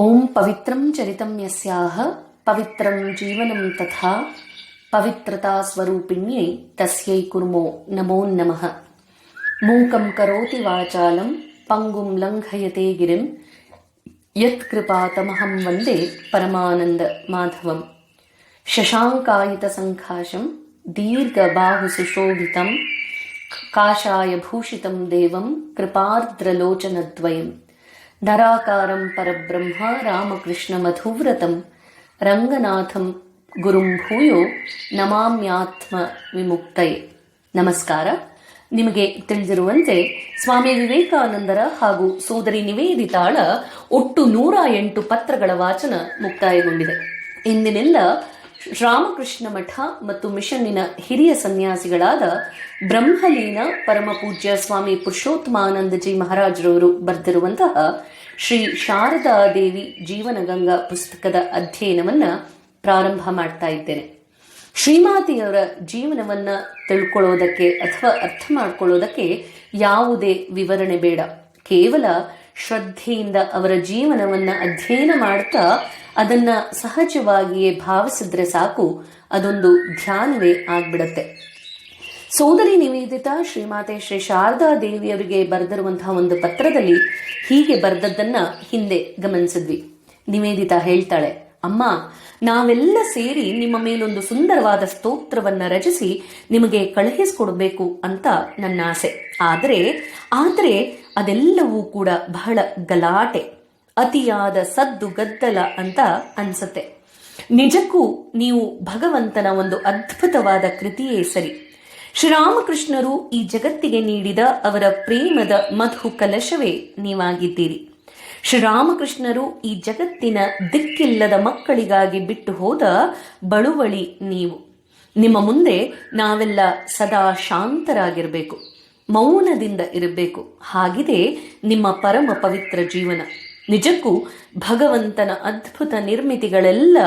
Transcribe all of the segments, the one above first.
ॐ पवित्रं चरितं यस्याः पवित्रं जीवनं तथा पवित्रतास्वरूपिण्यै तस्यै कुर्म नमः मूकं करोति वाचालं पङ्गुं लङ्घयते गिरिं। यत्कृपातमहं वन्दे परमानन्दमाधवम् शशाङ्कायितसङ्खाशं दीर्घबाहुसुशोभितं दीर्घबाहुसुशोभितम् देवं कृपार्द्रलोचनद्वयम्। ನರಾಕಾರಂ ಪರಬ್ರಹ್ಮ ರಾಮಕೃಷ್ಣ ಮಧುವ್ರತಂ ರಂಗನಾಥಂ ಗುರುಂ ಭೂಯೋ ನಮಾಮ್ಯಾತ್ಮ ವಿಮುಕ್ತಯೇ ನಮಸ್ಕಾರ ನಿಮಗೆ ತಿಳಿದಿರುವಂತೆ ಸ್ವಾಮಿ ವಿವೇಕಾನಂದರ ಹಾಗೂ ಸೋದರಿ ನಿವೇದಿತಾಳ ಒಟ್ಟು ನೂರ ಎಂಟು ಪತ್ರಗಳ ವಾಚನ ಮುಕ್ತಾಯಗೊಂಡಿದೆ. ಇಂದಿನಿಂದ ರಾಮಕೃಷ್ಣ ಮಠ ಮತ್ತು ಮಿಷನ್ನಿನ ಹಿರಿಯ ಸನ್ಯಾಸಿಗಳಾದ ಬ್ರಹ್ಮಲೀನ ಪರಮಪೂಜ್ಯ ಸ್ವಾಮಿ ಪುರುಷೋತ್ತಮಾನಂದಜಿ ಮಹಾರಾಜರವರು ಬರೆದಿರುವಂತಹ ಶ್ರೀ ಶಾರದಾ ದೇವಿ ಜೀವನಗಂಗಾ ಪುಸ್ತಕದ ಅಧ್ಯಯನವನ್ನ ಪ್ರಾರಂಭ ಮಾಡ್ತಾ ಇದ್ದೇನೆ. ಶ್ರೀಮಾತೆಯವರ ಜೀವನವನ್ನ ತಿಳ್ಕೊಳ್ಳೋದಕ್ಕೆ ಅಥವಾ ಅರ್ಥ ಮಾಡ್ಕೊಳ್ಳೋದಕ್ಕೆ ಯಾವುದೇ ವಿವರಣೆ ಬೇಡ. ಕೇವಲ ಶ್ರದ್ಧೆಯಿಂದ ಅವರ ಜೀವನವನ್ನ ಅಧ್ಯಯನ ಮಾಡ್ತಾ ಅದನ್ನ ಸಹಜವಾಗಿಯೇ ಭಾವಿಸಿದ್ರೆ ಸಾಕು, ಅದೊಂದು ಧ್ಯಾನವೇ ಆಗ್ಬಿಡತ್ತೆ. ಸೋದರಿ ನಿವೇದಿತಾ ಶ್ರೀಮಾತೆ ಶ್ರೀ ಶಾರದಾ ದೇವಿಯವರಿಗೆ ಬರೆದಿರುವಂತಹ ಒಂದು ಪತ್ರದಲ್ಲಿ ಹೀಗೆ ಬರೆದದ್ದನ್ನ ಹಿಂದೆ ಗಮನಿಸಿದ್ವಿ. ನಿವೇದಿತಾ ಹೇಳ್ತಾಳೆ, ಅಮ್ಮ, ನಾವೆಲ್ಲ ಸೇರಿ ನಿಮ್ಮ ಮೇಲೊಂದು ಸುಂದರವಾದ ಸ್ತೋತ್ರವನ್ನ ರಚಿಸಿ ನಿಮಗೆ ಕಳುಹಿಸಿಕೊಡ್ಬೇಕು ಅಂತ ನನ್ನ ಆಸೆ ಆದರೆ ಆದರೆ ಅದೆಲ್ಲವೂ ಕೂಡ ಬಹಳ ಗಲಾಟೆ. ಅತಿಯಾದ ಸದ್ದು ಗದ್ದಲ ಅಂತ ಅನ್ಸತ್ತೆ. ನಿಜಕ್ಕೂ ನೀವು ಭಗವಂತನ ಒಂದು ಅದ್ಭುತವಾದ ಕೃತಿಯೇ ಸರಿ. ಶ್ರೀರಾಮಕೃಷ್ಣರು ಈ ಜಗತ್ತಿಗೆ ನೀಡಿದ ಅವರ ಪ್ರೇಮದ ಮಧು ಕಲಶವೇ ನೀವಾಗಿದ್ದೀರಿ. ಶ್ರೀರಾಮಕೃಷ್ಣರು ಈ ಜಗತ್ತಿನ ದಿಕ್ಕಿಲ್ಲದ ಮಕ್ಕಳಿಗಾಗಿ ಬಿಟ್ಟು ಹೋದ ಬಳುವಳಿ ನೀವು. ನಿಮ್ಮ ಮುಂದೆ ನಾವೆಲ್ಲ ಸದಾ ಶಾಂತರಾಗಿರಬೇಕು. ಮೌನದಿಂದ ಇರಬೇಕು. ಹಾಗಿದೆ ನಿಮ್ಮ ಪರಮ ಪವಿತ್ರ ಜೀವನ. ನಿಜಕ್ಕೂ ಭಗವಂತನ ಅದ್ಭುತ ನಿರ್ಮಿತಿಗಳೆಲ್ಲ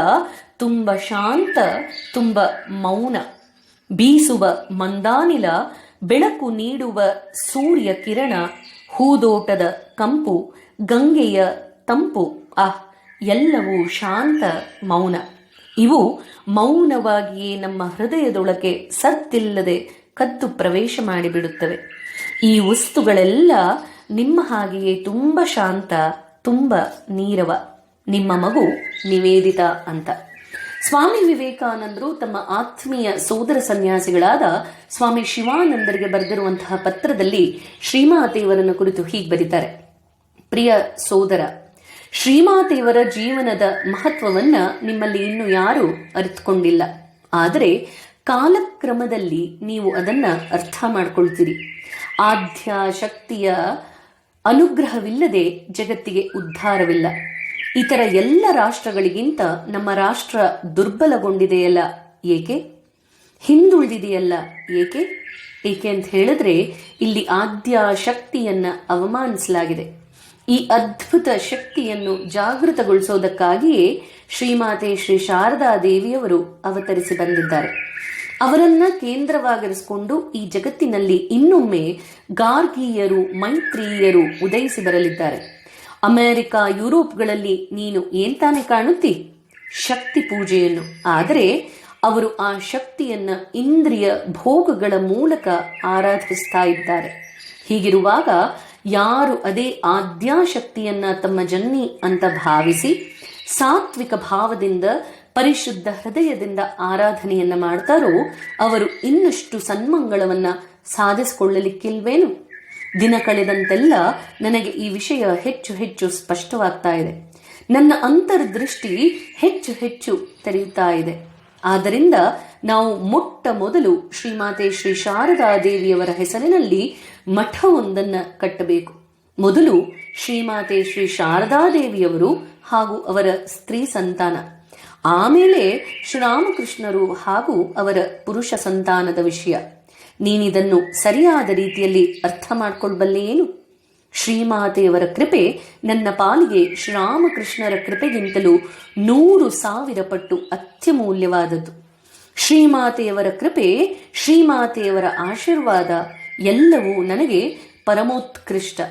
ತುಂಬ ಶಾಂತ, ತುಂಬ ಮೌನ. ಬೀಸುವ ಮಂದಾನಿಲ, ಬೆಳಕು ನೀಡುವ ಸೂರ್ಯ ಕಿರಣ, ಹೂದೋಟದ ಕಂಪು, ಗಂಗೆಯ ತಂಪು ಆಹ್ ಎಲ್ಲವೂ ಶಾಂತ, ಮೌನ. ಇವು ಮೌನವಾಗಿಯೇ ನಮ್ಮ ಹೃದಯದೊಳಗೆ ಸತ್ತಿಲ್ಲದೆ ಕದ್ದು ಪ್ರವೇಶ ಮಾಡಿಬಿಡುತ್ತವೆ. ಈ ವಸ್ತುಗಳೆಲ್ಲ ನಿಮ್ಮ ಹಾಗೆಯೇ ತುಂಬ ಶಾಂತ ತುಂಬ ನೀರವ, ನಿಮ್ಮ ಮಗು ನಿವೇದಿತ ಅಂತ. ಸ್ವಾಮಿ ವಿವೇಕಾನಂದರು ತಮ್ಮ ಆತ್ಮೀಯ ಸೋದರ ಸನ್ಯಾಸಿಗಳಾದ ಸ್ವಾಮಿ ಶಿವಾನಂದರಿಗೆ ಬರೆದಿರುವಂತಹ ಪತ್ರದಲ್ಲಿ ಶ್ರೀಮಾತೆಯವರನ್ನು ಕುರಿತು ಹೀಗೆ ಬರೀತಾರೆ. ಪ್ರಿಯ ಸೋದರ ಶ್ರೀಮಾತೆಯವರ ಜೀವನದ ಮಹತ್ವವನ್ನ ನಿಮ್ಮಲ್ಲಿ ಇನ್ನು ಯಾರೂ ಅರಿತುಕೊಂಡಿಲ್ಲ. ಆದರೆ ಕಾಲಕ್ರಮದಲ್ಲಿ ನೀವು ಅದನ್ನ ಅರ್ಥ ಮಾಡ್ಕೊಳ್ತೀರಿ. ಆದ್ಯ ಶಕ್ತಿಯ ಅನುಗ್ರಹವಿಲ್ಲದೆ ಜಗತ್ತಿಗೆ ಉದ್ಧಾರವಿಲ್ಲ. ಇತರ ಎಲ್ಲ ರಾಷ್ಟ್ರಗಳಿಗಿಂತ ನಮ್ಮ ರಾಷ್ಟ್ರ ದುರ್ಬಲಗೊಂಡಿದೆಯಲ್ಲ ಏಕೆ? ಹಿಂದುಳಿದಿದೆಯಲ್ಲ ಏಕೆ? ಏಕೆ ಅಂತ ಹೇಳಿದ್ರೆ ಇಲ್ಲಿ ಆದ್ಯ ಶಕ್ತಿಯನ್ನ ಅವಮಾನಿಸಲಾಗಿದೆ. ಈ ಅದ್ಭುತ ಶಕ್ತಿಯನ್ನು ಜಾಗೃತಗೊಳಿಸೋದಕ್ಕಾಗಿಯೇ ಶ್ರೀಮಾತೆ ಶ್ರೀ ಶಾರದಾ ದೇವಿಯವರು ಅವತರಿಸಿ ಬಂದಿದ್ದಾರೆ. ಅವರನ್ನ ಕೇಂದ್ರವಾಗಿರಿಸಿಕೊಂಡು ಈ ಜಗತ್ತಿನಲ್ಲಿ ಇನ್ನೊಮ್ಮೆ ಗಾರ್ಗೀಯರು, ಮೈತ್ರಿಯರು ಉದಯಿಸಿ ಬರಲಿದ್ದಾರೆ. ಅಮೆರಿಕ, ಯುರೋಪ್ಗಳಲ್ಲಿ ನೀನು ಏನ್ ತಾನೇ ಕಾಣುತ್ತಿ? ಶಕ್ತಿ ಪೂಜೆಯನ್ನು. ಆದರೆ ಅವರು ಆ ಶಕ್ತಿಯನ್ನ ಇಂದ್ರಿಯ ಭೋಗಗಳ ಮೂಲಕ ಆರಾಧಿಸ್ತಾ ಇದ್ದಾರೆ. ಹೀಗಿರುವಾಗ ಯಾರು ಅದೇ ಆದ್ಯಾಶಕ್ತಿಯನ್ನ ತಮ್ಮ ಜನ್ನಿ ಅಂತ ಭಾವಿಸಿ ಸಾತ್ವಿಕ ಭಾವದಿಂದ ಪರಿಶುದ್ಧ ಹೃದಯದಿಂದ ಆರಾಧನೆಯನ್ನ ಮಾಡ್ತಾರೋ ಅವರು ಇನ್ನಷ್ಟು ಸನ್ಮಂಗಳವನ್ನ ಸಾಧಿಸಿಕೊಳ್ಳಲಿಕ್ಕಿಲ್ವೇನು? ದಿನ ಕಳೆದಂತೆಲ್ಲ ನನಗೆ ಈ ವಿಷಯ ಹೆಚ್ಚು ಹೆಚ್ಚು ಸ್ಪಷ್ಟವಾಗ್ತಾ ಇದೆ. ನನ್ನ ಅಂತರ್ದೃಷ್ಟಿ ಹೆಚ್ಚು ಹೆಚ್ಚು ತೆರೆಯುತ್ತಾ ಇದೆ. ಆದ್ದರಿಂದ ನಾವು ಮೊಟ್ಟ ಮೊದಲು ಶ್ರೀಮಾತೆ ಶ್ರೀ ಶಾರದಾ ದೇವಿಯವರ ಹೆಸರಿನಲ್ಲಿ ಮಠವೊಂದನ್ನು ಕಟ್ಟಬೇಕು. ಮೊದಲು ಶ್ರೀಮಾತೆ ಶ್ರೀ ಶಾರದಾ ದೇವಿಯವರು ಹಾಗೂ ಅವರ ಸ್ತ್ರೀ ಸಂತಾನ. ಆಮೇಲೆ ಶ್ರೀರಾಮಕೃಷ್ಣರು ಹಾಗೂ ಅವರ ಪುರುಷ ಸಂತಾನದ ವಿಷಯ. ನೀನಿದನ್ನು ಸರಿಯಾದ ರೀತಿಯಲ್ಲಿ ಅರ್ಥ ಮಾಡಿಕೊಳ್ಳಬಲ್ಲೇನು ಶ್ರೀಮಾತೆಯವರ ಕೃಪೆ ನನ್ನ ಪಾಲಿಗೆ ಶ್ರೀರಾಮಕೃಷ್ಣರ ಕೃಪೆಗಿಂತಲೂ ನೂರು ಸಾವಿರ ಪಟ್ಟು ಅತ್ಯಮೂಲ್ಯವಾದದ್ದು. ಶ್ರೀಮಾತೆಯವರ ಕೃಪೆ, ಶ್ರೀಮಾತೆಯವರ ಆಶೀರ್ವಾದ ಎಲ್ಲವೂ ನನಗೆ ಪರಮೋತ್ಕೃಷ್ಟ.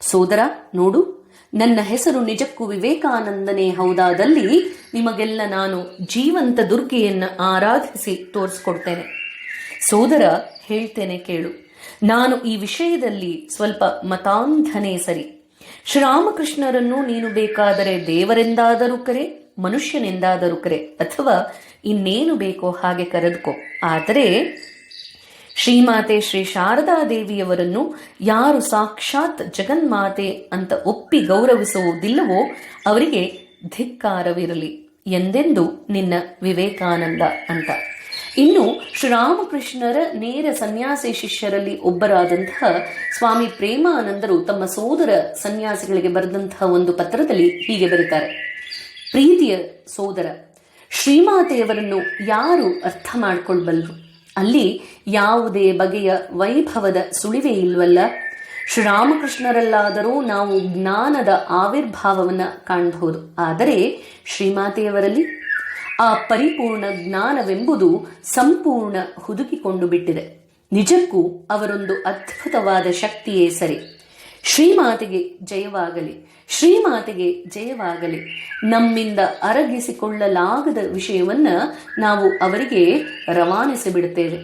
ಸೋದರ, ನೋಡು. ನನ್ನ ಹೆಸರು ನಿಜಕ್ಕೂ ವಿವೇಕಾನಂದನೇ, ಹೌದಾದಲ್ಲಿ ನಿಮಗೆಲ್ಲ ನಾನು ಜೀವಂತ ದುರ್ಗೆಯನ್ನು ಆರಾಧಿಸಿ ತೋರಿಸ್ಕೊಡ್ತೇನೆ. ಸೋದರ, ಹೇಳ್ತೇನೆ ಕೇಳು. ನಾನು ಈ ವಿಷಯದಲ್ಲಿ ಸ್ವಲ್ಪ ಮತಾಂಧನೇ ಸರಿ. ಶ್ರೀರಾಮಕೃಷ್ಣರನ್ನು ನೀನು ಬೇಕಾದರೆ ದೇವರೆಂದಾದರೂ ಕರೆ, ಮನುಷ್ಯನೆಂದಾದರೂ ಕರೆ, ಅಥವಾ ಇನ್ನೇನು ಬೇಕೋ ಹಾಗೆ ಕರೆದುಕೋ. ಆದರೆ ಶ್ರೀಮಾತೆ ಶ್ರೀ ಶಾರದಾ ದೇವಿಯವರನ್ನು ಯಾರು ಸಾಕ್ಷಾತ್ ಜಗನ್ಮಾತೆ ಅಂತ ಒಪ್ಪಿ ಗೌರವಿಸುವುದಿಲ್ಲವೋ ಅವರಿಗೆ ಧಿಕ್ಕಾರವಿರಲಿ ಎಂದೆಂದು ನಿನ್ನ ವಿವೇಕಾನಂದ ಅಂತ. ಇನ್ನು ಶ್ರೀರಾಮಕೃಷ್ಣರ ನೇರ ಸನ್ಯಾಸಿ ಶಿಷ್ಯರಲ್ಲಿ ಒಬ್ಬರಾದಂತಹ ಸ್ವಾಮಿ ಪ್ರೇಮಾನಂದರು ತಮ್ಮ ಸೋದರ ಸನ್ಯಾಸಿಗಳಿಗೆ ಬರೆದಂತಹ ಒಂದು ಪತ್ರದಲ್ಲಿ ಹೀಗೆ ಬರೀತಾರೆ. ಪ್ರೀತಿಯ ಸೋದರ, ಶ್ರೀಮಾತೆಯವರನ್ನು ಯಾರು ಅರ್ಥ ಮಾಡಿಕೊಳ್ಬಲ್ಲರು ಅಲ್ಲಿ ಯಾವುದೇ ಬಗೆಯ ವೈಭವದ ಸುಳಿವೆ ಇಲ್ವಲ್ಲ. ಶ್ರೀರಾಮಕೃಷ್ಣರಲ್ಲಾದರೂ ನಾವು ಜ್ಞಾನದ ಆವಿರ್ಭಾವವನ್ನು ಕಾಣಬಹುದು. ಆದರೆ ಶ್ರೀಮಾತೆಯವರಲ್ಲಿ ಆ ಪರಿಪೂರ್ಣ ಜ್ಞಾನವೆಂಬುದು ಸಂಪೂರ್ಣ ಹುದುಕಿಕೊಂಡು ಬಿಟ್ಟಿದೆ. ನಿಜಕ್ಕೂ ಅವರೊಂದು ಅದ್ಭುತವಾದ ಶಕ್ತಿಯೇ ಸರಿ. ಶ್ರೀಮಾತೆಗೆ ಜಯವಾಗಲಿ ಶ್ರೀಮಾತೆಗೆ ಜಯವಾಗಲಿ. ನಮ್ಮಿಂದ ಅರಗಿಸಿಕೊಳ್ಳಲಾಗದ ವಿಷಯವನ್ನ ನಾವು ಅವರಿಗೆ ರವಾನಿಸಿ ಬಿಡುತ್ತೇವೆ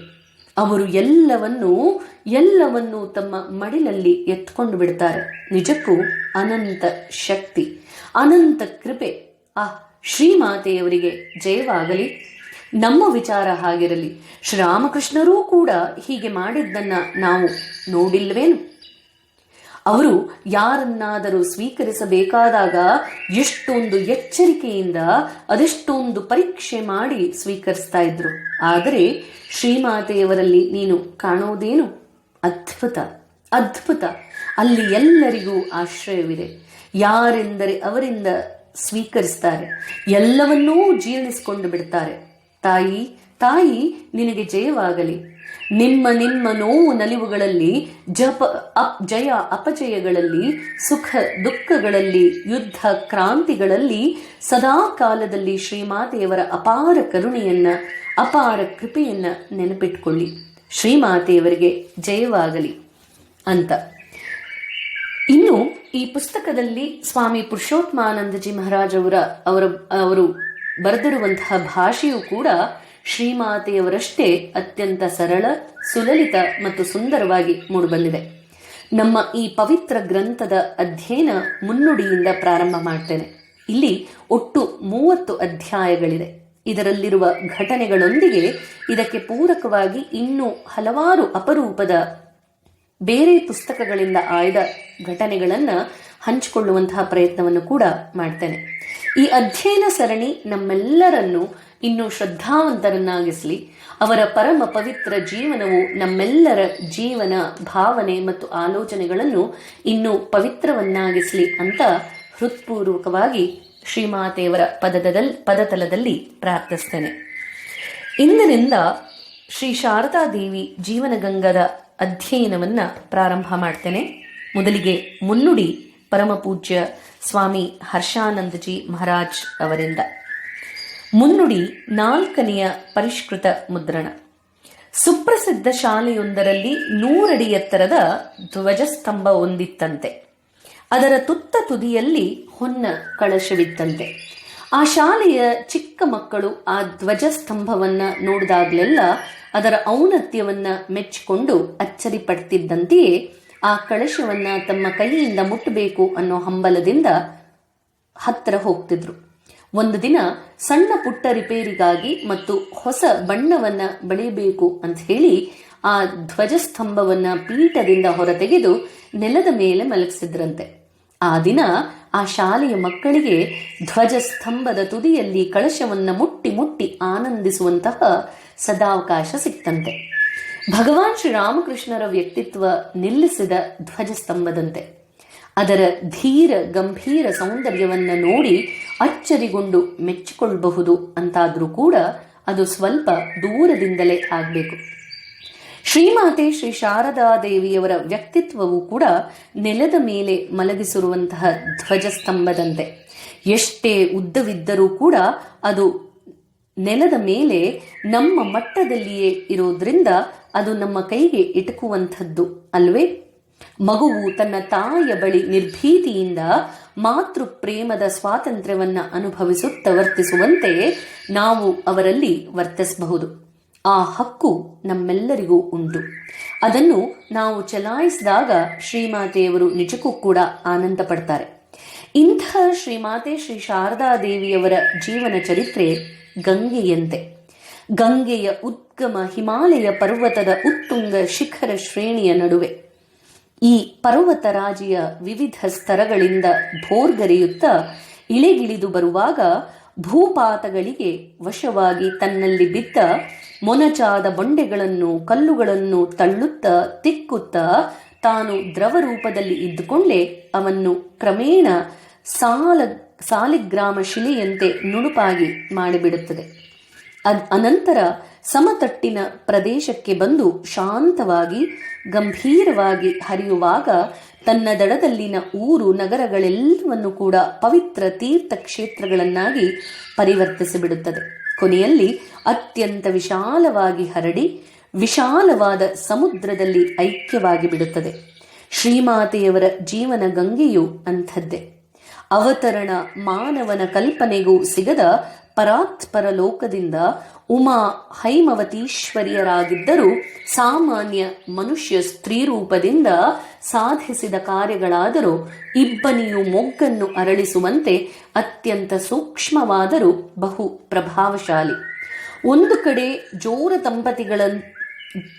ಅವರು ಎಲ್ಲವನ್ನೂ ಎಲ್ಲವನ್ನೂ ತಮ್ಮ ಮಡಿಲಲ್ಲಿ ಎತ್ಕೊಂಡು ಬಿಡ್ತಾರೆ. ನಿಜಕ್ಕೂ ಅನಂತ ಶಕ್ತಿ, ಅನಂತ ಕೃಪೆ ಆ ಶ್ರೀಮಾತೆಯವರಿಗೆ ಜಯವಾಗಲಿ. ನಮ್ಮ ವಿಚಾರ ಹಾಗಿರಲಿ. ಶ್ರೀರಾಮಕೃಷ್ಣರೂ ಕೂಡ ಹೀಗೆ ಮಾಡಿದ್ದನ್ನ ನಾವು ನೋಡಿಲ್ವೇನು? ಅವರು ಯಾರನ್ನಾದರೂ ಸ್ವೀಕರಿಸಬೇಕಾದಾಗ ಎಷ್ಟೊಂದು ಎಚ್ಚರಿಕೆಯಿಂದ ಅದೆಷ್ಟೊಂದು ಪರೀಕ್ಷೆ ಮಾಡಿ ಸ್ವೀಕರಿಸ್ತಾ ಇದ್ರು. ಆದರೆ ಶ್ರೀಮಾತೆಯವರಲ್ಲಿ ನೀನು ಕಾಣೋದೇನು? ಅದ್ಭುತ ಅದ್ಭುತ. ಅಲ್ಲಿ ಎಲ್ಲರಿಗೂ ಆಶ್ರಯವಿದೆ. ಯಾರೆಂದರೆ ಅವರಿಂದ ಸ್ವೀಕರಿಸ್ತಾರೆ. ಎಲ್ಲವನ್ನೂ ಜೀರ್ಣಿಸಿಕೊಂಡು ಬಿಡ್ತಾರೆ. ತಾಯಿ ತಾಯಿ, ನಿನಗೆ ಜಯವಾಗಲಿ. ನಿಮ್ಮ ನಿಮ್ಮ ನೋವು ನಲಿವುಗಳಲ್ಲಿ, ಜಪ ಅಪ್ ಜಯ ಅಪಜಯಗಳಲ್ಲಿ, ಸುಖ ದುಃಖಗಳಲ್ಲಿ, ಯುದ್ಧ ಕ್ರಾಂತಿಗಳಲ್ಲಿ ಸದಾ ಕಾಲದಲ್ಲಿ ಶ್ರೀಮಾತೆಯವರ ಅಪಾರ ಕರುಣೆಯನ್ನ, ಅಪಾರ ಕೃಪೆಯನ್ನ ನೆನಪಿಟ್ಕೊಳ್ಳಿ. ಶ್ರೀಮಾತೆಯವರಿಗೆ ಜಯವಾಗಲಿ ಅಂತ. ಇನ್ನು ಈ ಪುಸ್ತಕದಲ್ಲಿ ಸ್ವಾಮಿ ಪುರುಷೋತ್ಮಾನಂದಜಿ ಮಹಾರಾಜ್ ಅವರ ಅವರ, ಅವರು ಬರೆದಿರುವಂತಹ ಭಾಷೆಯು ಕೂಡ ಶ್ರೀಮಾತೆಯವರಷ್ಟೇ ಅತ್ಯಂತ ಸರಳ, ಸುಲಲಿತ ಮತ್ತು ಸುಂದರವಾಗಿ ಮೂಡಿಬಂದಿದೆ. ನಮ್ಮ ಈ ಪವಿತ್ರ ಗ್ರಂಥದ ಅಧ್ಯಯನ ಮುನ್ನುಡಿಯಿಂದ ಪ್ರಾರಂಭ ಮಾಡ್ತೇನೆ. ಇಲ್ಲಿ ಒಟ್ಟು ಮೂವತ್ತು ಅಧ್ಯಾಯಗಳಿದೆ ಇದರಲ್ಲಿರುವ ಘಟನೆಗಳೊಂದಿಗೆ ಇದಕ್ಕೆ ಪೂರಕವಾಗಿ ಇನ್ನೂ ಹಲವಾರು ಅಪರೂಪದ, ಬೇರೆ ಪುಸ್ತಕಗಳಿಂದ ಆಯ್ದ ಘಟನೆಗಳನ್ನ ಹಂಚಿಕೊಳ್ಳುವಂತಹ ಪ್ರಯತ್ನವನ್ನು ಕೂಡ ಮಾಡ್ತೇನೆ. ಈ ಅಧ್ಯಯನ ಸರಣಿ ನಮ್ಮೆಲ್ಲರನ್ನು ಇನ್ನೂ ಶ್ರದ್ಧಾವಂತರನ್ನಾಗಿಸಲಿ. ಅವರ ಪರಮ ಪವಿತ್ರ ಜೀವನವು ನಮ್ಮೆಲ್ಲರ ಜೀವನ ಭಾವನೆ ಮತ್ತು ಆಲೋಚನೆಗಳನ್ನು ಇನ್ನೂ ಪವಿತ್ರವನ್ನಾಗಿಸಲಿ ಅಂತ ಹೃತ್ಪೂರ್ವಕವಾಗಿ ಶ್ರೀಮಾತೆಯವರ ಪದದಲ್ಲಿ ಪದತಲದಲ್ಲಿ ಪ್ರಾರ್ಥಿಸ್ತೇನೆ. ಇಂದಿನಿಂದ ಶ್ರೀ ಶಾರದಾದೇವಿ ಜೀವನಗಂಗದ ಅಧ್ಯಯನವನ್ನ ಪ್ರಾರಂಭ ಮಾಡ್ತೇನೆ. ಮೊದಲಿಗೆ ಮುನ್ನುಡಿ ಪರಮಪೂಜ್ಯ ಸ್ವಾಮಿ ಹರ್ಷಾನಂದಜಿ ಮಹಾರಾಜ್ ಅವರಿಂದ. ಮುನ್ನುಡಿ ನಾಲ್ಕನೆಯ ಪರಿಷ್ಕೃತ ಮುದ್ರಣ. ಸುಪ್ರಸಿದ್ಧ ಶಾಲೆಯೊಂದರಲ್ಲಿ ನೂರಡಿ ಎತ್ತರದ ಧ್ವಜಸ್ತಂಭ ಒಂದಿತ್ತಂತೆ ಅದರ ತುತ್ತ ತುದಿಯಲ್ಲಿ ಹೊನ್ನ ಕಳಶವಿತ್ತಂತೆ. ಆ ಶಾಲೆಯ ಚಿಕ್ಕ ಮಕ್ಕಳು ಆ ಧ್ವಜಸ್ತಂಭವನ್ನ ನೋಡಿದಾಗಲೆಲ್ಲ ಅದರ ಔನ್ನತ್ಯವನ್ನ ಮೆಚ್ಚಿಕೊಂಡು ಅಚ್ಚರಿ ಪಡ್ತಿದ್ದಂತೆಯೇ ಆ ಕಳಶವನ್ನ ತಮ್ಮ ಕೈಯಿಂದ ಮುಟ್ಟಬೇಕು ಅನ್ನೋ ಹಂಬಲದಿಂದ ಹತ್ತಿರ ಹೋಗ್ತಿದ್ರು. ಒಂದು ದಿನ ಸಣ್ಣ ಪುಟ್ಟ ರಿಪೇರಿಗಾಗಿ ಮತ್ತು ಹೊಸ ಬಣ್ಣವನ್ನ ಬಳಿಯಬೇಕು ಅಂತ ಹೇಳಿ ಆ ಧ್ವಜಸ್ತಂಭವನ್ನ ಪೀಠದಿಂದ ಹೊರತೆಗೆದು ನೆಲದ ಮೇಲೆ ಮಲಗಿಸಿದ್ರಂತೆ. ಆ ದಿನ ಆ ಶಾಲೆಯ ಮಕ್ಕಳಿಗೆ ಧ್ವಜಸ್ತಂಭದ ತುದಿಯಲ್ಲಿ ಕಳಶವನ್ನ ಮುಟ್ಟಿ ಮುಟ್ಟಿ ಆನಂದಿಸುವಂತಹ ಸದಾವಕಾಶ ಸಿಕ್ತಂತೆ. ಭಗವಾನ್ ಶ್ರೀರಾಮಕೃಷ್ಣರ ವ್ಯಕ್ತಿತ್ವ ನಿಲ್ಲಿಸಿದ ಧ್ವಜಸ್ತಂಭದಂತೆ. ಅದರ ಧೀರ, ಗಂಭೀರ ಸೌಂದರ್ಯವನ್ನು ನೋಡಿ ಅಚ್ಚರಿಗೊಂಡು ಮೆಚ್ಚಿಕೊಳ್ಳಬಹುದು ಅಂತಾದರೂ ಕೂಡ ಅದು ಸ್ವಲ್ಪ ದೂರದಿಂದಲೇ ಆಗಬೇಕು. ಶ್ರೀಮಾತೆ ಶ್ರೀ ಶಾರದಾದೇವಿಯವರ ವ್ಯಕ್ತಿತ್ವವು ಕೂಡ ನೆಲದ ಮೇಲೆ ಮಲಗಿಸಿರುವಂತಹ ಧ್ವಜಸ್ತಂಭದಂತೆ. ಎಷ್ಟೇ ಉದ್ದವಿದ್ದರೂ ಕೂಡ ಅದು ನೆಲದ ಮೇಲೆ ನಮ್ಮ ಮಟ್ಟದಲ್ಲಿಯೇ ಇರೋದ್ರಿಂದ ಅದು ನಮ್ಮ ಕೈಗೆ ಇಟುಕುವಂಥದ್ದು, ಅಲ್ವೇ? ಮಗುವು ತನ್ನ ತಾಯಿಯ ಬಳಿ ನಿರ್ಭೀತಿಯಿಂದ ಮಾತೃ ಪ್ರೇಮದ ಸ್ವಾತಂತ್ರ್ಯವನ್ನ ಅನುಭವಿಸುತ್ತ ವರ್ತಿಸುವಂತೆ ನಾವು ಅವರಲ್ಲಿ ವರ್ತಿಸಬಹುದು. ಆ ಹಕ್ಕು ನಮ್ಮೆಲ್ಲರಿಗೂ ಉಂಟು. ಅದನ್ನು ನಾವು ಚಲಾಯಿಸಿದಾಗ ಶ್ರೀಮಾತೆಯವರು ನಿಜಕ್ಕೂ ಕೂಡ ಆನಂದ ಪಡ್ತಾರೆ. ಇಂಥ ಶ್ರೀಮಾತೆ ಶ್ರೀ ಶಾರದಾ ದೇವಿಯವರ ಜೀವನ ಚರಿತ್ರೆ ಗಂಗೆಯಂತೆ. ಗಂಗೆಯ ಉದ್ಗಮ ಹಿಮಾಲಯ ಪರ್ವತದ ಉತ್ತುಂಗ ಶಿಖರ ಶ್ರೇಣಿಯ ನಡುವೆ. ಈ ಪರ್ವತರಾಜಿಯ ವಿವಿಧ ಸ್ತರಗಳಿಂದ ಭೋರ್ಗರೆಯುತ್ತ ಇಳೆಗಿಳಿದು ಬರುವಾಗ ಭೂಪಾತಗಳಿಗೆ ವಶವಾಗಿ ತನ್ನಲ್ಲಿ ಬಿದ್ದ ಮೊನಚಾದ ಬಂಡೆಗಳನ್ನು ಕಲ್ಲುಗಳನ್ನು ತಳ್ಳುತ್ತ ತಿಕ್ಕುತ್ತ ತಾನು ದ್ರವ ರೂಪದಲ್ಲಿ ಇದ್ದುಕೊಂಡೇ ಅವನ್ನು ಕ್ರಮೇಣ ಸಾಲ ಸಾಲಿಗ್ರಾಮ ಶಿಲೆಯಂತೆ ನುಣುಪಾಗಿ ಮಾಡಿಬಿಡುತ್ತದೆ. ಅನಂತರ ಸಮತಟ್ಟಿನ ಪ್ರದೇಶಕ್ಕೆ ಬಂದು ಶಾಂತವಾಗಿ, ಗಂಭೀರವಾಗಿ ಹರಿಯುವಾಗ ತನ್ನ ದಡದಲ್ಲಿನ ಊರು ನಗರಗಳೆಲ್ಲವನ್ನು ಕೂಡ ಪವಿತ್ರ ತೀರ್ಥ ಕ್ಷೇತ್ರಗಳನ್ನಾಗಿ ಪರಿವರ್ತಿಸಿಬಿಡುತ್ತದೆ. ಕೊನೆಯಲ್ಲಿ ಅತ್ಯಂತ ವಿಶಾಲವಾಗಿ ಹರಡಿ ವಿಶಾಲವಾದ ಸಮುದ್ರದಲ್ಲಿ ಐಕ್ಯವಾಗಿ ಬಿಡುತ್ತದೆ. ಶ್ರೀಮಾತೆಯವರ ಜೀವನ ಗಂಗೆಯು ಅಂಥದ್ದೇ. ಅವತರಣ ಮಾನವನ ಕಲ್ಪನೆಗೂ ಸಿಗದ ಪರಾತ್ಪರ ಲೋಕದಿಂದ ಉಮಾ ಹೈಮವತೀಶ್ವರಿಯರಾಗಿದ್ದರೂ ಸಾಮಾನ್ಯ ಮನುಷ್ಯ ಸ್ತ್ರೀ ರೂಪದಿಂದ ಸಾಧಿಸಿದ ಕಾರ್ಯಗಳಾದರೂ ಇಬ್ಬನಿಯು ಮೊಗ್ಗನ್ನು ಅರಳಿಸುವಂತೆ ಅತ್ಯಂತ ಸೂಕ್ಷ್ಮವಾದರೂ ಬಹು ಪ್ರಭಾವಶಾಲಿ. ಒಂದು ಕಡೆ ಜೋರ ದಂಪತಿಗಳ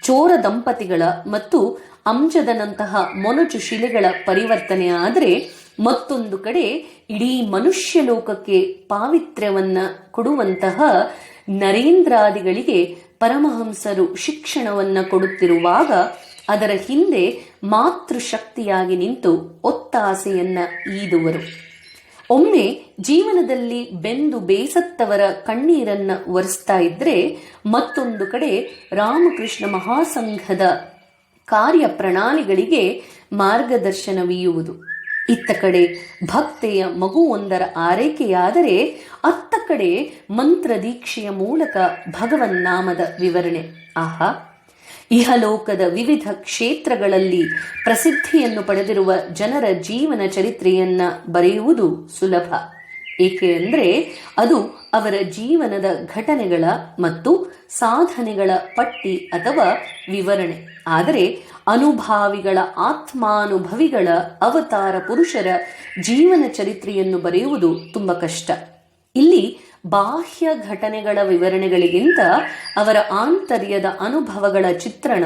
ಚೋರ ದಂಪತಿಗಳ ಮತ್ತು ಅಂಜದನಂತಹ ಮೊನಚು ಶಿಲೆಗಳ ಪರಿವರ್ತನೆ ಆದರೆ ಮತ್ತೊಂದು ಕಡೆ ಇಡೀ ಮನುಷ್ಯ ಲೋಕಕ್ಕೆ ಪಾವಿತ್ರ್ಯವನ್ನ ಕೊಡುವಂತಹ ನರೇಂದ್ರಾದಿಗಳಿಗೆ ಪರಮಹಂಸರು ಶಿಕ್ಷಣವನ್ನ ಕೊಡುತ್ತಿರುವಾಗ ಅದರ ಹಿಂದೆ ಮಾತೃಶಕ್ತಿಯಾಗಿ ನಿಂತು ಒತ್ತಾಸೆಯನ್ನ ಈದುವರು. ಒಮ್ಮೆ ಜೀವನದಲ್ಲಿ ಬೆಂದು ಬೇಸತ್ತವರ ಕಣ್ಣೀರನ್ನ ಒರೆಸ್ತಾ ಇದ್ರೆ ಮತ್ತೊಂದು ಕಡೆ ರಾಮಕೃಷ್ಣ ಮಹಾಸಂಘದ ಕಾರ್ಯ ಪ್ರಣಾಳಿಗಳಿಗೆ ಮಾರ್ಗದರ್ಶನವೀಯುವುದು. ಇತ್ತ ಕಡೆ ಭಕ್ತೆಯ ಮಗುವೊಂದರ ಆರೈಕೆಯಾದರೆ ಅತ್ತ ಕಡೆ ಮಂತ್ರ ದೀಕ್ಷೆಯ ಮೂಲಕ ಭಗವನ್ನಾಮದ ವಿವರಣೆ. ಆಹಾ! ಇಹಲೋಕದ ವಿವಿಧ ಕ್ಷೇತ್ರಗಳಲ್ಲಿ ಪ್ರಸಿದ್ಧಿಯನ್ನು ಪಡೆದಿರುವ ಜನರ ಜೀವನ ಚರಿತ್ರೆಯನ್ನ ಬರೆಯುವುದು ಸುಲಭ. ಏಕೆ ಅಂದರೆ ಅದು ಅವರ ಜೀವನದ ಘಟನೆಗಳ ಮತ್ತು ಸಾಧನೆಗಳ ಪಟ್ಟಿ ಅಥವಾ ವಿವರಣೆ. ಆದರೆ ಅನುಭಾವಿಗಳ ಆತ್ಮಾನುಭವಿಗಳ ಅವತಾರ ಪುರುಷರ ಜೀವನ ಚರಿತ್ರೆಯನ್ನು ಬರೆಯುವುದು ತುಂಬ ಕಷ್ಟ. ಇಲ್ಲಿ ಬಾಹ್ಯ ಘಟನೆಗಳ ವಿವರಣೆಗಳಿಗಿಂತ ಅವರ ಆಂತರ್ಯದ ಅನುಭವಗಳ ಚಿತ್ರಣ,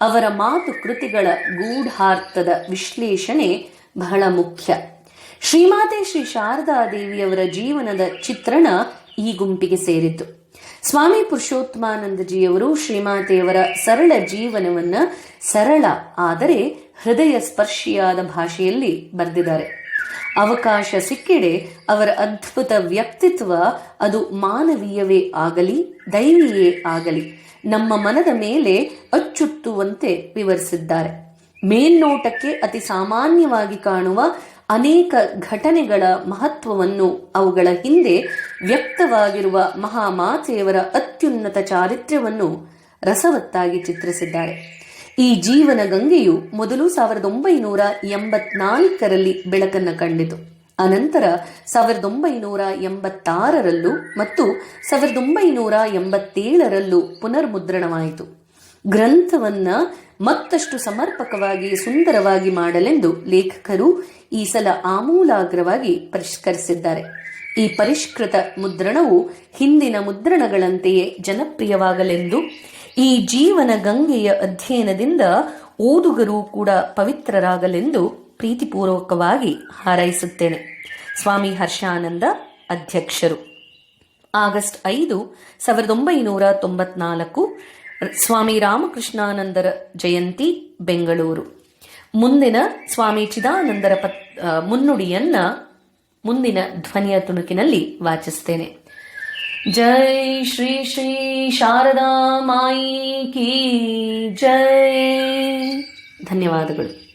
ಅವರ ಮಾತು ಕೃತಿಗಳ ಗೂಢಾರ್ಥದ ವಿಶ್ಲೇಷಣೆ ಬಹಳ ಮುಖ್ಯ. ಶ್ರೀಮಾತೆ ಶ್ರೀ ಶಾರದಾ ದೇವಿಯವರ ಜೀವನದ ಚಿತ್ರಣ ಈ ಗುಂಪಿಗೆ ಸೇರಿತು. ಸ್ವಾಮಿ ಪುರುಷೋತ್ತಮಾನಂದಜಿಯವರು ಶ್ರೀಮಾತೆಯವರ ಸರಳ ಜೀವನವನ್ನ ಸರಳ, ಆದರೆ ಹೃದಯ ಸ್ಪರ್ಶಿಯಾದ ಭಾಷೆಯಲ್ಲಿ ಬರೆದಿದ್ದಾರೆ. ಅವಕಾಶ ಸಿಕ್ಕಿಡೆ ಅವರ ಅದ್ಭುತ ವ್ಯಕ್ತಿತ್ವ ಅದು ಮಾನವೀಯವೇ ಆಗಲಿ, ದೈವಿಯೇ ಆಗಲಿ, ನಮ್ಮ ಮನದ ಮೇಲೆ ಅಚ್ಚುತ್ತುವಂತೆ ವಿವರಿಸಿದ್ದಾರೆ. ಮೇಲ್ನೋಟಕ್ಕೆ ಅತಿ ಸಾಮಾನ್ಯವಾಗಿ ಕಾಣುವ ಅನೇಕ ಘಟನೆಗಳ ಮಹತ್ವವನ್ನು ಅವುಗಳ ಹಿಂದೆ ವ್ಯಕ್ತವಾಗಿರುವ ಮಹಾಮಾತೆಯವರ ಅತ್ಯುನ್ನತ ಚಾರಿತ್ರ್ಯವನ್ನು ರಸವತ್ತಾಗಿ ಚಿತ್ರಿಸಿದ್ದಾರೆ. ಈ ಜೀವನ ಗಂಗೆಯು ಮೊದಲು ಸಾವಿರದ ಒಂಬೈನೂರ ಎಂಬತ್ನಾಲ್ಕರಲ್ಲಿ ಬೆಳಕನ್ನು ಕಂಡಿತು. ಅನಂತರ ಸಾವಿರದ ಒಂಬೈನೂರ ಎಂಬತ್ತಾರರಲ್ಲೂ ಮತ್ತು ಸಾವಿರದ ಒಂಬೈನೂರ ಎಂಬತ್ತೇಳರಲ್ಲೂ ಪುನರ್ಮುದ್ರಣವಾಯಿತು. ಗ್ರಂಥವನ್ನ ಮತ್ತಷ್ಟು ಸಮರ್ಪಕವಾಗಿ ಸುಂದರವಾಗಿ ಮಾಡಲೆಂದು ಲೇಖಕರು ಈ ಸಲ ಆಮೂಲಾಗ್ರವಾಗಿ ಪರಿಷ್ಕರಿಸಿದ್ದಾರೆ. ಈ ಪರಿಷ್ಕೃತ ಮುದ್ರಣವು ಹಿಂದಿನ ಮುದ್ರಣಗಳಂತೆಯೇ ಜನಪ್ರಿಯವಾಗಲೆಂದು, ಈ ಜೀವನ ಗಂಗೆಯ ಅಧ್ಯಯನದಿಂದ ಓದುಗರು ಕೂಡ ಪವಿತ್ರರಾಗಲೆಂದು ಪ್ರೀತಿಪೂರ್ವಕವಾಗಿ ಹಾರೈಸುತ್ತೇನೆ. ಸ್ವಾಮಿ ಹರ್ಷಾನಂದ ಅಧ್ಯಕ್ಷರು. ಆಗಸ್ಟ್ ಐದು, ಸಾವಿರದ ಒಂಬೈನೂರ ತೊಂಬತ್ನಾಲ್ಕು ಸ್ವಾಮಿ ರಾಮಕೃಷ್ಣಾನಂದರ ಜಯಂತಿ, ಬೆಂಗಳೂರು. ಮುಂದಿನ ಸ್ವಾಮಿ ಚಿದಾನಂದರ ಪತ್ ಮುನ್ನುಡಿಯನ್ನ ಮುಂದಿನ ಧ್ವನಿಯ ತುಣುಕಿನಲ್ಲಿ ವಾಚಿಸ್ತೇನೆ. ಜೈ ಶ್ರೀ ಶ್ರೀ ಶಾರದಾ ಮಾಯಿ ಕಿ ಜೈ. ಧನ್ಯವಾದಗಳು.